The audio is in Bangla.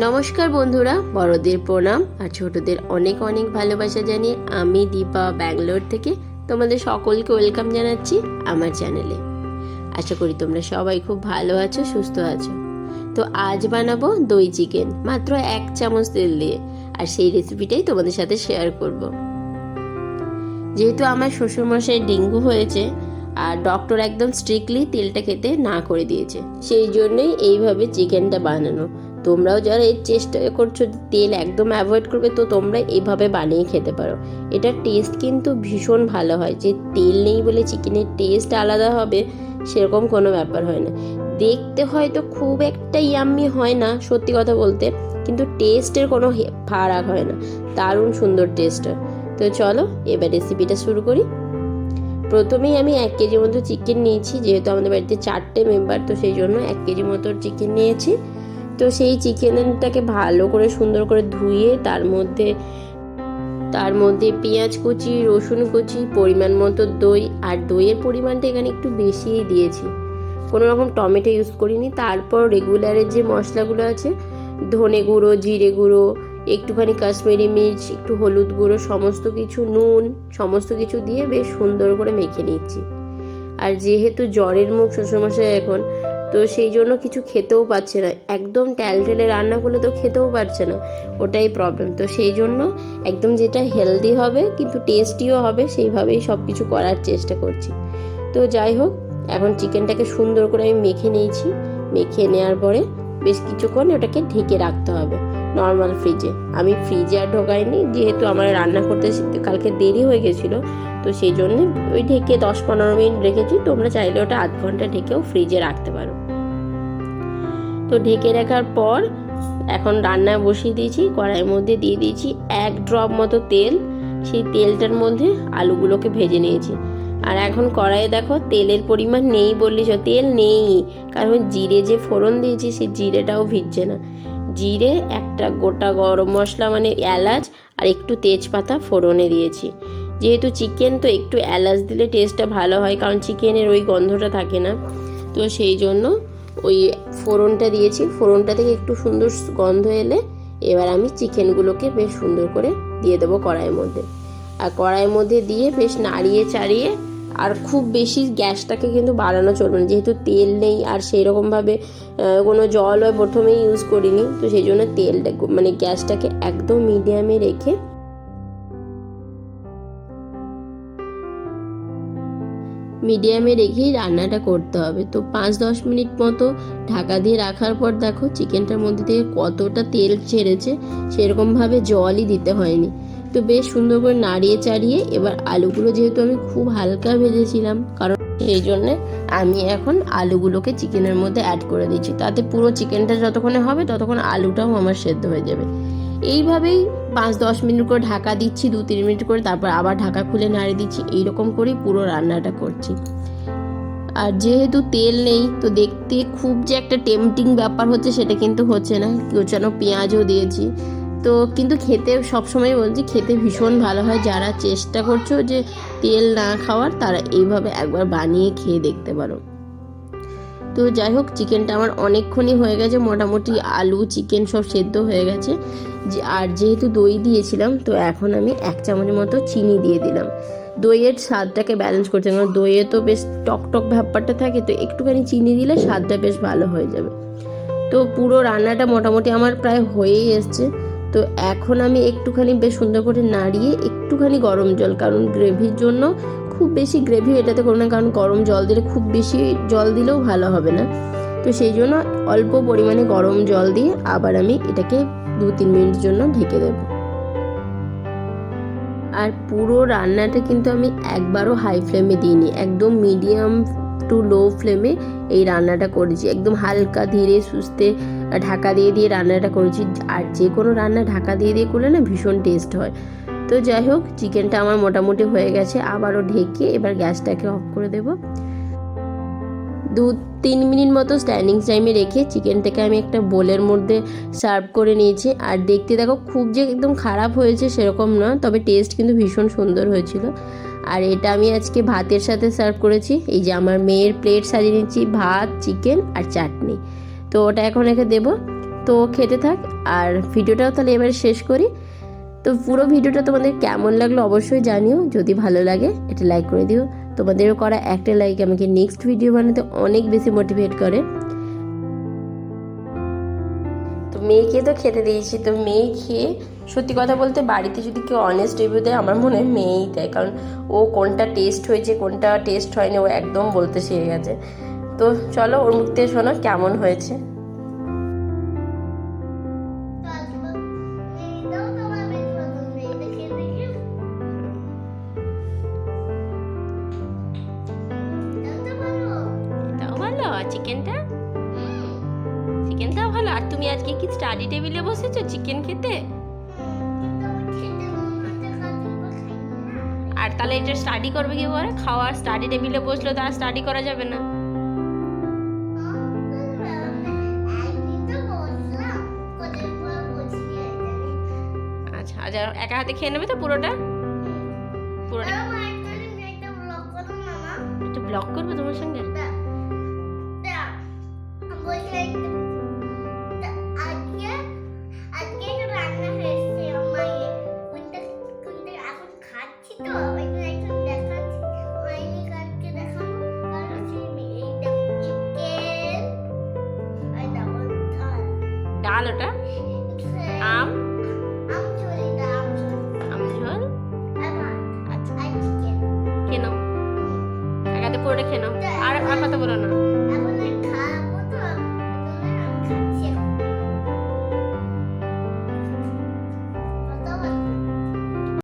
নমস্কার বন্ধুরা, বড়দের প্রণাম আর ছোটদের অনেক অনেক ভালোবাসা জানিয়ে আমি দীপা ব্যাঙ্গালোর থেকে তোমাদের সকলকে ওয়েলকাম জানাচ্ছি আমার চ্যানেলে। আশা করি তোমরা সবাই খুব ভালো আছো, সুস্থ আছো। তো আজ বানাবো দই চিকেন, মাত্র এক চামচ তেল দিয়ে আর সেই রেসিপিটাই তোমাদের সাথে শেয়ার করব। যেহেতু আমার শ্বশুরমশাই ডেঙ্গু হয়েছে আর ডক্টর একদম স্ট্রিক্টলি তেলটা খেতে না করে দিয়েছে, সেই জন্যই এইভাবে চিকেনটা বানানো। তোমরাও যারা এর চেষ্টা করছ তেল একদম অ্যাভয়েড করবে, তো তোমরা এইভাবে বানিয়ে খেতে পারো। এটার টেস্ট কিন্তু ভীষণ ভালো হয়। যে তেল নেই বলে চিকেনের টেস্ট আলাদা হবে, সেরকম কোনো ব্যাপার হয় না। দেখতে হয়তো খুব একটা ইয়াম্মি হয় না, সত্যি কথা বলতে, কিন্তু টেস্টের কোনো ফারাক হয় না। দারুণ সুন্দর টেস্ট হয়। তো চলো, এবার রেসিপিটা শুরু করি। প্রথমেই আমি এক কেজি মতো চিকেন নিয়েছি, যেহেতু আমাদের বাড়িতে চারটে মেম্বার তো সেই জন্য এক কেজি মতো চিকেন নিয়েছি। তো সেই চিকেনটাকে ভালো করে সুন্দর করে ধুয়ে তার মধ্যে তার মধ্যে পেঁয়াজ কুচি, রসুন কুচি, পরিমাণ মতো দই আর দইয়ের পরিমাণটা এখানে একটু বেশিই দিয়েছি। কোনো রকম টমেটো ইউজ করিনি। তারপর রেগুলারের যে মশলাগুলো আছে, ধনে গুঁড়ো, জিরে গুঁড়ো, একটুখানি কাশ্মীরি মির্চ, একটু হলুদ গুঁড়ো, সমস্ত কিছু, নুন, সমস্ত কিছু দিয়ে বেশ সুন্দর করে মেখে নিচ্ছি। আর যেহেতু জ্বরের মুখ শ্বশুরমশাই এখন তো সেই জন্য কিছু খেতেও পারছে না। একদম ট্যালটেলে রান্না করলে তো খেতেও পারছে না। ওটাই প্রবলেম তো সেই জন্য একদম যেটা হেলদি হবে কিন্তু টেস্টিও হবে সেইভাবেই সব কিছু করার চেষ্টা করছি। তো যাই হোক, এখন চিকেনটাকে সুন্দর করে আমি মেখে নিয়েছি। মেখে নেওয়ার পরে বেশ কিছুক্ষণ ওটাকে ঢেকে রাখতে হবে নর্মাল ফ্রিজে আমি ফ্রিজে আর ঢোকাইনি, যেহেতু আমার রান্না করতে কালকে দেরি হয়ে গেছিল, তো সেই জন্য ওই ঢেকে দশ পনেরো মিনিট রেখেছি। তোমরা চাইলে ওটা আধ ঘণ্টা ঢেকেও ফ্রিজে রাখতে পারো। তো ঢেকে রাখার পর এখন রান্না বসিয়ে দিয়েছি, কড়াইয়ের মধ্যে দিয়ে দিয়েছি এক ড্রপ মতো তেল। সেই তেলটার মধ্যে আলুগুলোকে ভেজে নিয়েছি। আর এখন কড়াইয়ে দেখো তেলের পরিমাণ নেই বললি তেল নেই। কারণ জিরে যে ফোড়ন দিয়েছি সেই জিরেটাও ভিজছে না। জিরে একটা গোটা গরম মশলা মানে এলাচ আর একটু তেজপাতা ফোড়নে দিয়েছি। যেহেতু চিকেন তো একটু এলাচ দিলে টেস্টটা ভালো হয়, কারণ চিকেনের ওই গন্ধটা থাকে না। তো সেই জন্য ওই ফোড়নটা দিয়েছি। ফোড়নটা থেকে একটু সুন্দর গন্ধ এলে এবার আমি চিকেনগুলোকে বেশ সুন্দর করে দিয়ে দেবো কড়াইয়ের মধ্যে। আর কড়াইয়ের মধ্যে দিয়ে বেশ নাড়িয়ে চাড়িয়ে আর খুব বেশি গ্যাসটাকে কিন্তু বাড়ানো চলবে না। যেহেতু তেল নেই আর সেই রকমভাবে কোনো জলও প্রথমেই ইউজ করিনি, তো সেই জন্য তেলটা মানে গ্যাসটাকে একদম মিডিয়ামে রেখে মিডিয়ামে রেখেই রান্নাটা করতে হবে। তো পাঁচ দশ মিনিট মতো ঢাকা দিয়ে রাখার পর দেখো চিকেনটার মধ্যে থেকে কতটা তেল ছেড়েছে, সেরকমভাবে জলই দিতে হয়নি। তো বেশ সুন্দর করে নাড়িয়ে চাড়িয়ে এবার আলুগুলো যেহেতু আমি খুব হালকা ভেজেছিলাম, কারণ সেই জন্যে আমি এখন আলুগুলোকে চিকেনের মধ্যে অ্যাড করে দিচ্ছি। তাতে পুরো চিকেনটা যতক্ষণে হবে ততক্ষণ আলুটাও আমার সেদ্ধ হয়ে যাবে। এইভাবেই পাঁচ দশ মিনিট করে ঢাকা দিচ্ছি দু তিন মিনিট করে তারপর আবার ঢাকা খুলে নাড়িয়ে দিচ্ছি, এইরকম করেই পুরো রান্নাটা করছি। আর যেহেতু তেল নেই, তো দেখতে খুব যে একটা টেম্পটিং ব্যাপার হচ্ছে সেটা কিন্তু হচ্ছে না। কোচানো পেঁয়াজও দিয়েছি। তো কিন্তু খেতে সবসময় বলছি, খেতে ভীষণ ভালো হয়। যারা চেষ্টা করছ যে তেল না খাওয়ার, তারা এইভাবে একবার বানিয়ে খেয়ে দেখতে পারো। তো যাই হোক চিকেনটা আমার অনেকক্ষণই হয়ে গেছে। মোটামুটি আলু চিকেন সব সেদ্ধ হয়ে গেছে। আর যেহেতু দই দিয়েছিলাম, তো এখন আমি এক চামচ মতো চিনি দিয়ে দিলাম। দইয়ের স্বাদটাকে ব্যালেন্স করতে কারণ দইয়ে তো বেশ টক টক ব্যাপারটা থাকে, তো একটুখানি চিনি দিলে স্বাদটা বেশ ভালো হয়ে যাবে। তো পুরো রান্নাটা মোটামুটি আমার প্রায় হয়েই এসছে। তো এখন আমি একটুখানি বেশ সুন্দর করে নাড়িয়ে একটুখানি গরম জল, কারণ গ্রেভির জন্য খুব বেশি গ্রেভি এটাতে করো না কারণ গরম জল দিলে খুব বেশি জল দিলেও ভালো হবে না। তো সেই জন্য অল্প পরিমাণে গরম জল দিয়ে আবার আমি এটাকে দু তিন মিনিট জন্য ঢেকে দেব। আর পুরো রান্নাটা কিন্তু আমি একবারও হাই ফ্লেমে দিইনি, একদম মিডিয়াম টু লো ফ্লেমে এই রান্নাটা করেছি। একদম হালকা ধীরে সুস্থে ঢাকা দিয়ে দিয়ে রান্নাটা করেছি। আর যে কোনো রান্না ঢাকা দিয়ে দিয়ে করলে না ভীষণ টেস্ট হয়। তো যাই হোক চিকেনটা আমার মোটামুটি হয়ে গেছে। আবারও ঢেকে এবার গ্যাসটাকে অফ করে দেব। দু তিন মিনিট মতো স্ট্যান্ডিং টাইমে রেখে চিকেনটাকে আমি একটা বোলের মধ্যে সার্ভ করে নিয়েছি। আর দেখতে দেখো, খুব যে একদম খারাপ হয়েছে সেরকম না, তবে টেস্ট কিন্তু ভীষণ সুন্দর হয়েছিল। আর এটা আমি আজকে ভাতের সাথে সার্ভ করেছি। এই যে আমার মেয়ের প্লেট সাজিয়ে নিচ্ছি, ভাত চিকেন আর চাটনি। তো ওটা এখন রেখে দেবো। তো খেতে থাক। আর ভিডিওটাও তাহলে এবারে শেষ করি। তো পুরো ভিডিওটা তোমাদের কেমন লাগল অবশ্যই জানিও। যদি ভালো লাগে, এটা লাইক করে দিও। তোমাদেরও করা একটা লাইক আমাকে নেক্সট ভিডিও বানাতে অনেক বেশি মোটিভেট করে। তো মেয়েকে তো খেতে দিয়েছি, তো মেয়ে খেয়ে সত্যি কথা বলতে বাড়িতে যদি কেউ অনেস্ট রিভিউ দেয়, আমার মনে হয় মেয়েই দেয়। কারণ ও কোনটা টেস্ট হয়েছে, কোনটা টেস্ট হয়নি, ও একদম বলতে শিখে গেছে। তো চলো ওর মুখ থেকে শোনো, কেমন হয়েছে। ভালো চিকেনটা ভালো। আর তুমি আজকে কি স্টাডি টেবিলে বসেছো? চিকেন খেতে? আর তাহলে এটা স্টাডি করবে কি করে খাওয়ার স্টাডি টেবিলে বসল তো আর স্টাডি করা যাবে না। আচ্ছা একা হাতে খেয়ে নেবে তো পুরোটা? পুরোটা? একটু ব্লগ করব তোমার সঙ্গে? ডাল ওটা আম? আম ঝোল আচ্ছা। খেয়ে নাও। এক হাতে পুরোটা খেয়ে নাও। আর আর কথা বলো না।